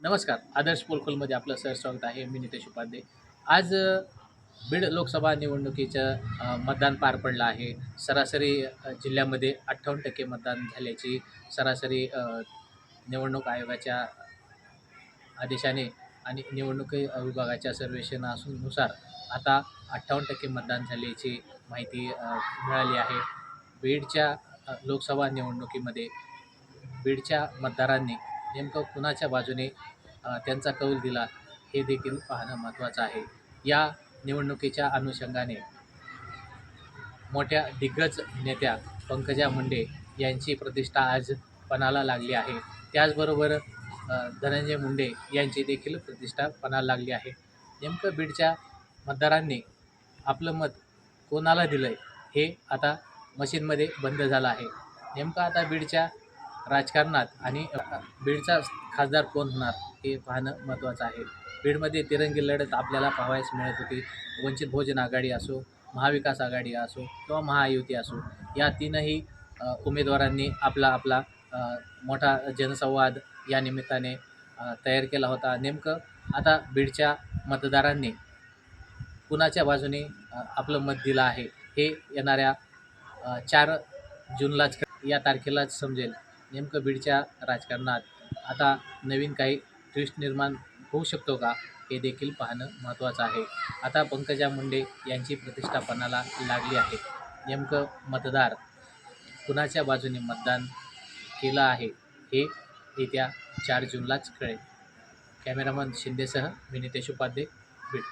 नमस्कार. आदर्श पोलखोलमध्ये आपलं सर स्वागत आहे. मी नितेश उपाध्ये. आज बीड लोकसभा निवडणुकीचं मतदान पार पडलं आहे. सरासरी जिल्ह्यामध्ये अठ्ठावन्न टक्के मतदान झाल्याची सरासरी निवडणूक आयोगाच्या आदेशाने आणि निवडणूक विभागाच्या सर्वेक्षणानुसार आता अठ्ठावन्न टक्के मतदान झाल्याची माहिती मिळाली आहे. बीडच्या लोकसभा निवडणुकीमध्ये बीडच्या मतदारांनी नेमकं कुणाच्या बाजूने त्यांचा कौल दिला हे देखील पाहणं महत्त्वाचं आहे. या निवडणुकीच्या अनुषंगाने मोठ्या दिग्गज नेत्या पंकजा मुंडे यांची प्रतिष्ठा आज पणाला लागली आहे. त्याचबरोबर धनंजय मुंडे यांची देखील प्रतिष्ठा पणाला लागली आहे. नेमकं बीडच्या मतदारांनी आपलं मत कोणाला दिलं आहे हे आता मशीनमध्ये बंद झालं आहे. नेमकं आता बीडच्या राजकारणात आणि बीडचा खासदार कोण होणार हे पाहणं महत्त्वाचं आहे. बीडमध्ये तिरंगी लढत आपल्याला पाहावयास मिळत होती. वंचित बहुजन आघाडी असो महाविकास आघाडी असो किंवा महायुती असो या तीनही उमेदवारांनी आपला आपला मोठा जनसंवाद या निमित्ताने तयार केला होता. नेमकं आता बीडच्या मतदारांनी कुणाच्या बाजूने आपलं मत दिलं आहे? हे येणाऱ्या चार जूनलाच या तारखेलाच समजेल. नेमकं बीडच्या राजकारणात आता नवीन काही ट्विस्ट निर्माण होऊ शकतो का हे देखील पाहणं महत्त्वाचं आहे. आता पंकजा मुंडे यांची प्रतिष्ठापनाला लागली आहे. नेमकं मतदार कुणाच्या बाजूने मतदान केलं आहे हे येत्या चार जूनलाच कळेल. कॅमेरामन शिंदेसह मी नितेश उपाध्ये बीड.